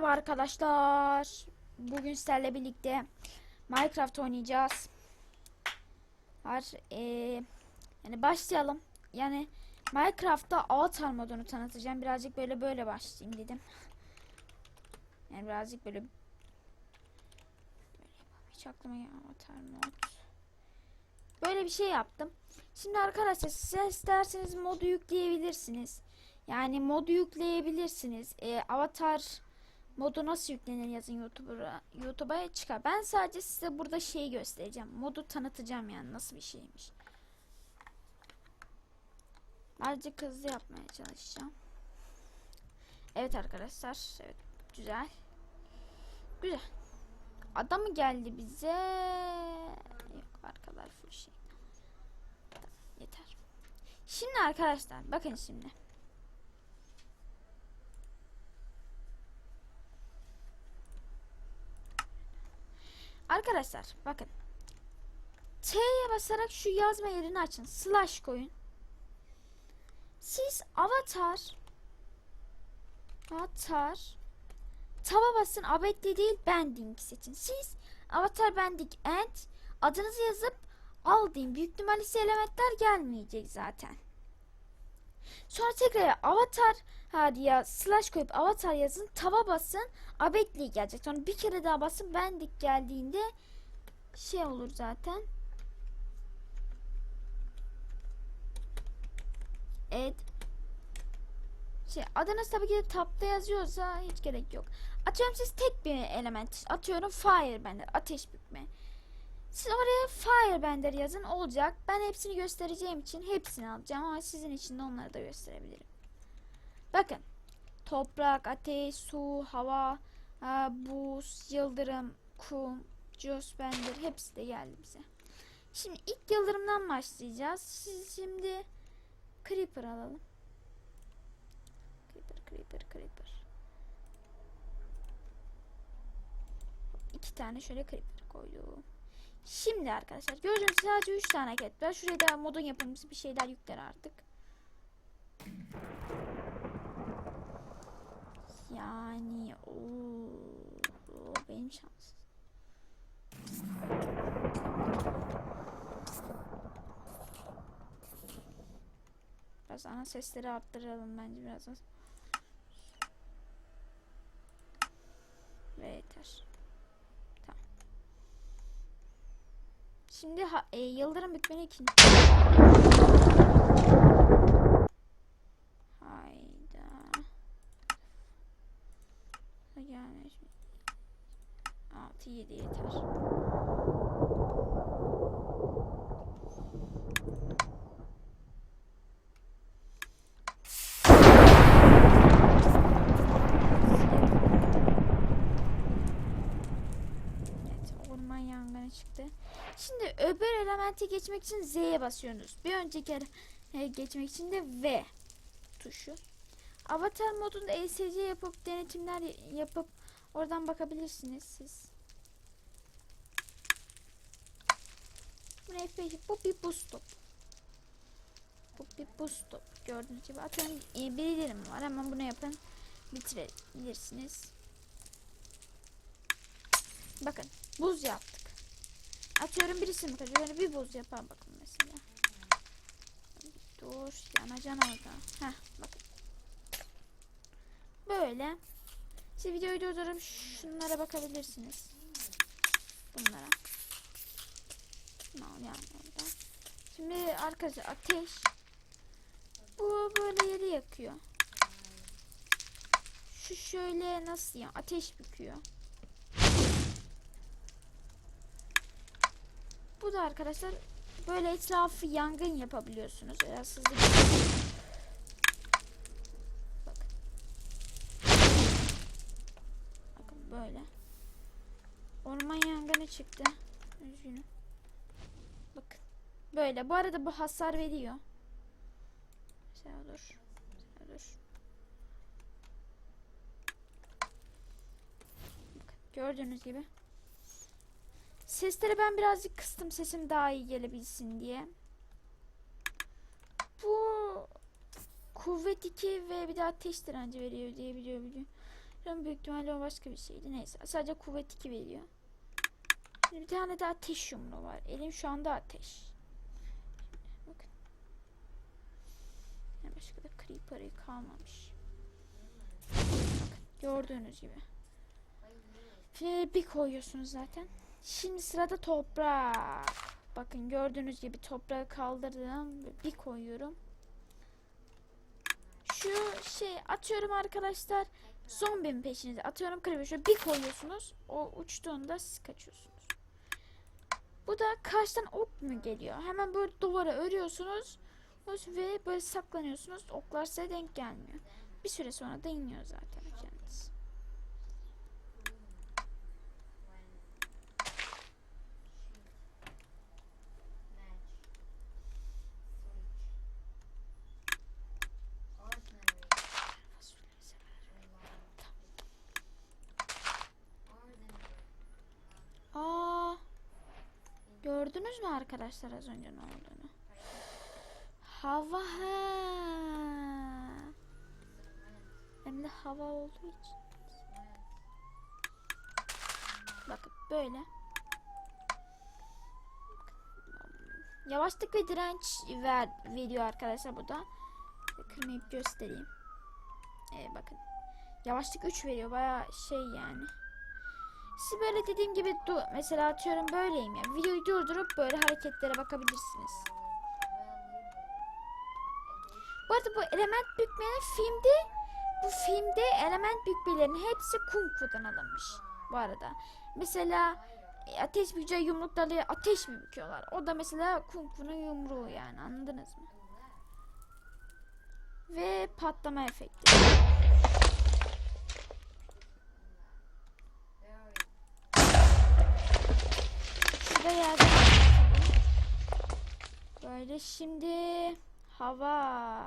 Merhaba arkadaşlar. Bugün sizlerle birlikte Minecraft oynayacağız. Var. eee, yani başlayalım. Yani Minecraft'ta avatar modunu tanıtacağım. Birazcık böyle böyle başlayayım dedim. Yani birazcık böyle hiç aklıma gelmedi avatar mod. Böyle bir şey yaptım. Şimdi arkadaşlar size isterseniz modu yükleyebilirsiniz. Yani modu yükleyebilirsiniz. Ee, avatar modu nasıl yüklenir yazın YouTube'a YouTube'a çıkar. Ben sadece size burada şeyi göstereceğim. Modu tanıtacağım yani nasıl bir şeymiş. Azıcık hızlı yapmaya çalışacağım. Evet arkadaşlar. Evet, güzel. Güzel. Adam mı geldi bize? Yok arkalar full şey. Tamam, yeter. Şimdi arkadaşlar bakın şimdi. Arkadaşlar bakın. T'ye basarak şu yazma yerini açın. Slash koyun. Siz avatar avatar tava basın abetli değil bending seçin. Siz avatar bending and adınızı yazıp al deyin. Büyük size elementler gelmeyecek zaten. Sonra tekrar avatar hadi ya slash koyup avatar yazın tava basın abetli gelecek. Sonra bir kere daha basın bendik geldiğinde şey olur zaten. Evet. Şey adınız tabii ki de tapta yazıyorsa hiç gerek yok. Atıyorum siz tek bir element atıyorum firebender ateş bükme. Siz oraya firebender yazın olacak. Ben hepsini göstereceğim için hepsini alacağım ama sizin için de onları da gösterebilirim. Bakın. Toprak, ateş, su, hava, e, buz, yıldırım, kum, Jospender hepsi de geldi bize. Şimdi ilk yıldırımdan başlayacağız. Siz şimdi Creeper alalım. Creeper, Creeper, Creeper. İki tane şöyle Creeper koydum. Şimdi arkadaşlar gördüğünüz sadece 3 tane ket var. Şuraya da modun yapımcısı bir şeyler yükler artık. Yani o benim şans. Biraz ana sesleri arttıralım bence biraz az. Ve yeter. Tamam. Şimdi ha, e, yıldırım bükmeni ikinci. Hayda. Yani 6 7 yeter. Evet, orman yangını çıktı. Şimdi öbür elementi geçmek için Z'ye basıyorsunuz. Bir önceki ele- geçmek için de V tuşu. Avatar modunda ESC yapıp denetimler yapıp oradan bakabilirsiniz siz. Bu ne F5? Bu bir boost stop. Bu bir boost stop. Gördüğünüz gibi atıyorum e, bildirim var. Hemen bunu yapın. Bitirebilirsiniz. Bakın buz yaptık. Atıyorum birisi mi kaçıyor? Böyle bir buz yapar bakın mesela. Dur yanacan orada. Heh bakın. Böyle. Siz videoyu durdurup şunlara bakabilirsiniz. Bunlara. Tamam yani orada. Şimdi arkadaşlar ateş. Bu böyle yeri yakıyor. Şu şöyle nasıl ya ateş büküyor. Bu da arkadaşlar böyle etrafı yangın yapabiliyorsunuz. Biraz hızlı Bakın. Bakın böyle. Orman yangını çıktı. Üzgünüm. Bakın. Böyle. Bu arada bu hasar veriyor. Mesela dur. Mesela dur. Bakın. Gördüğünüz gibi. Sesleri ben birazcık kıstım sesim daha iyi gelebilsin diye. Bu kuvvet 2 ve bir de ateş direnci veriyor diye biliyor biliyor. Ama büyük ihtimalle o başka bir şeydi. Neyse sadece kuvvet 2 veriyor. Şimdi bir tane de ateş yumruğu var. Elim şu anda ateş. Bakın. Başka da creeper'ı kalmamış. Bakın gördüğünüz gibi. Finale bir koyuyorsunuz zaten. Şimdi sırada toprak. Bakın gördüğünüz gibi toprağı kaldırdım. Bir koyuyorum. Şu şey atıyorum arkadaşlar. Zombinin peşinize atıyorum creeper. Şöyle bir koyuyorsunuz. O uçtuğunda siz kaçıyorsunuz. Bu da karşıdan ok mu geliyor? Hemen böyle duvara örüyorsunuz. Ve böyle saklanıyorsunuz. Oklar size denk gelmiyor. Bir süre sonra da iniyor zaten gördünüz mü arkadaşlar az önce ne olduğunu? Hava he. Hem de hava olduğu için. Bakın böyle. Yavaşlık ve direnç ver, veriyor arkadaşlar bu da. Kırmayıp göstereyim. Ee, bakın. Yavaşlık 3 veriyor. Baya şey yani. Siz böyle dediğim gibi du mesela atıyorum böyleyim ya. Videoyu durdurup böyle hareketlere bakabilirsiniz. Bu arada bu element bükmenin filmde bu filmde element bükmelerin hepsi kung fu'dan alınmış. Bu arada. Mesela e, ateş bükeceği yumrukları ateş mi büküyorlar? O da mesela kung fu'nun yumruğu yani anladınız mı? Ve patlama efekti. Şurada yerde Böyle şimdi hava.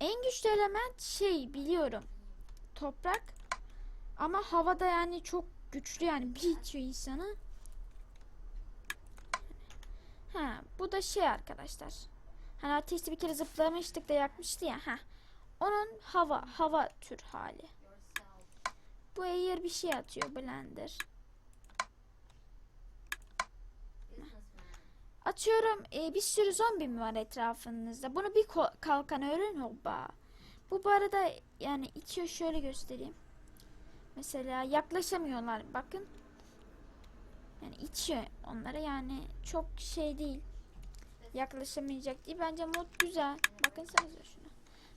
En güçlü element şey biliyorum. Toprak. Ama havada yani çok güçlü yani bir insanı. Ha, bu da şey arkadaşlar. Hani ateşte bir kere zıplamıştık da yakmıştı ya. Ha. Onun hava, hava tür hali. Bu eğer bir şey atıyor blender. Atıyorum e, bir sürü zombi mi var etrafınızda? Bunu bir kalkan öğren hoppa. Bu bu arada yani itiyor şöyle göstereyim. Mesela yaklaşamıyorlar bakın. Yani itiyor onlara yani çok şey değil. Yaklaşamayacak değil. Bence mod güzel. Bakın sanıza şuna.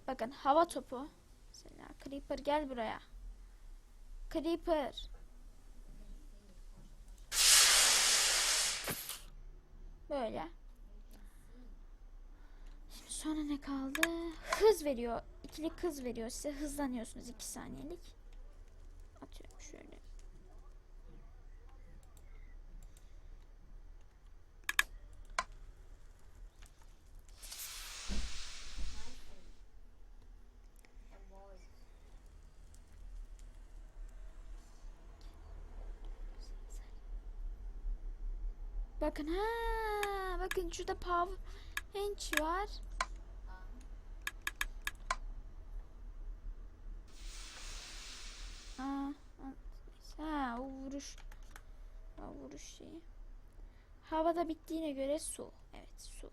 Bakın hava topu. Mesela Creeper gel buraya. Creeper. Böyle. Şimdi sonra ne kaldı? Hız veriyor. İkili hız veriyor size. Hızlanıyorsunuz 2 saniyelik. Atıyorum şöyle. Bakın ha, bakın şurada power hench var. Aa, ha, o vuruş. O vuruş şeyi. Havada bittiğine göre su. Evet, su.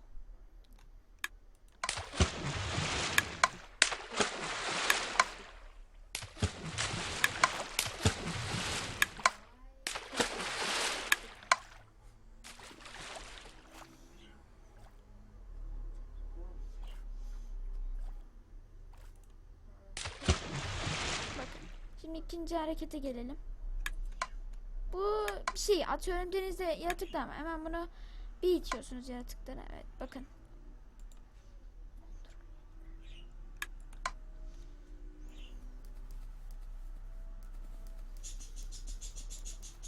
Bakın. Şimdi ikinci harekete gelelim. Bu şey atıyorum denizde yaratıklar ama hemen bunu bir itiyorsunuz yaratıklara. Evet bakın.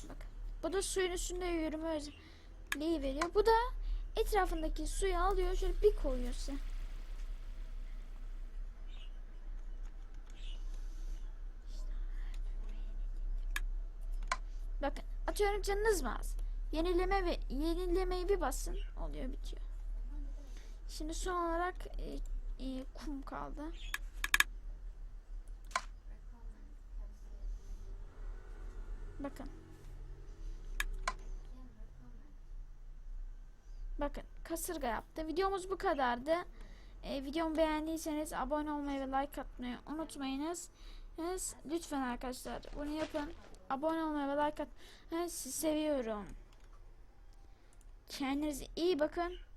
Bakın. Bu da suyun üstünde yürüme özelliği veriyor. Bu da etrafındaki suyu alıyor şöyle bir koyuyor size. Bakın atıyorum canınız mı az? Yenileme ve yenilemeyi bir basın oluyor bitiyor. Şimdi son olarak e, e, kum kaldı. Bakın. Bakın kasırga yaptı. Videomuz bu kadardı. E, videomu beğendiyseniz abone olmayı ve like atmayı unutmayınız. Lütfen arkadaşlar bunu yapın. Abone olmayı ve like atmayı seviyorum. Kendinize iyi bakın.